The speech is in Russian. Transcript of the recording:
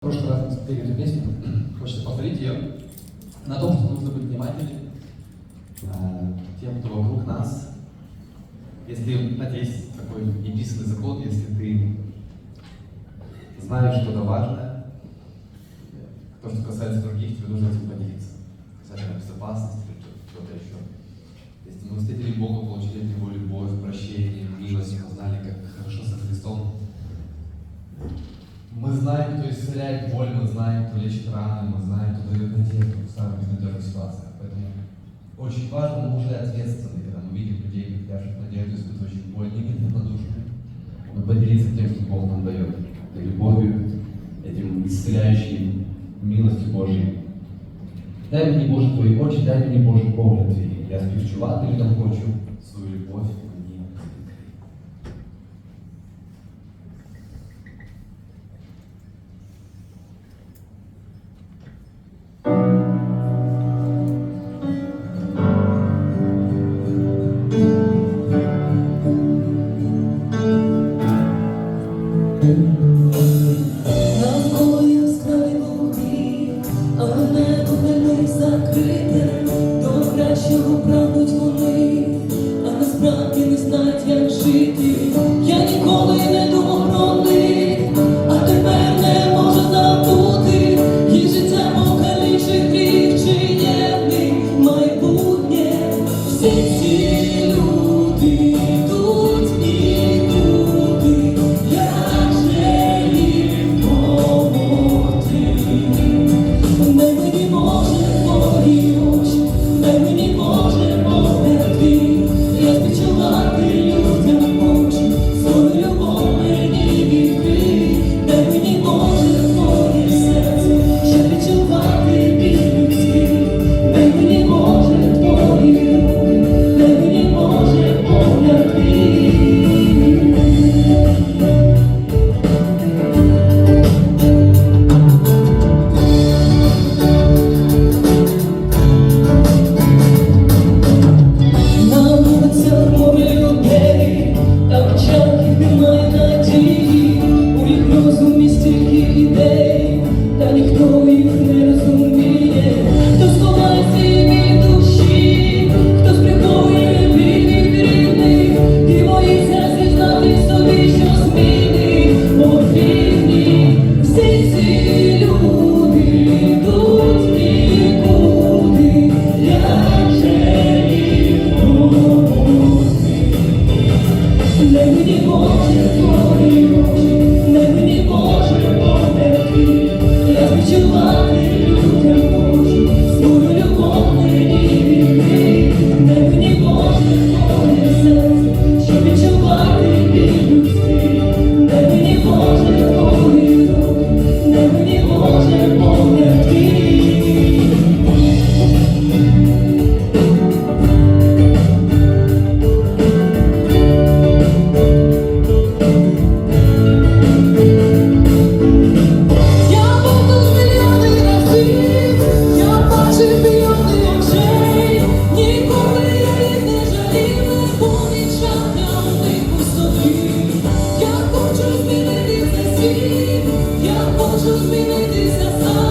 В прошлый раз мы спели эту песню, хочется повторить ее, на том, что нужно быть внимательным к тем, кто вокруг нас. Если, знаете, есть такой неписанный закон, если ты знаешь что-то важное, то, что касается других, тебе нужно этим поделиться. Касательно безопасности или что-то еще. Если мы встретили Бога, получили от Него любовь, прощение, милость, узнали, как хорошо со Христом, знаем, кто исцеляет боль, мы знаем, кто лечит раны, мы знаем, кто дает надежду в самых безнадежных ситуациях. Поэтому очень важно, мы уже ответственны, когда мы видим людей, потерявших надежду, испытывающих боль, не быть равнодушными. Но поделиться тем, что Бог нам дает, этой любовью, этим исцеляющей милостью Божьей. Дай мені Боже твої очі, дай мені Боже погляд твій. Я співчувати людям хочу свою любов Насправді не знають, як жити. Я ніколи не думав про них, а тепер не можу забути. day. Хочу змінитися сам,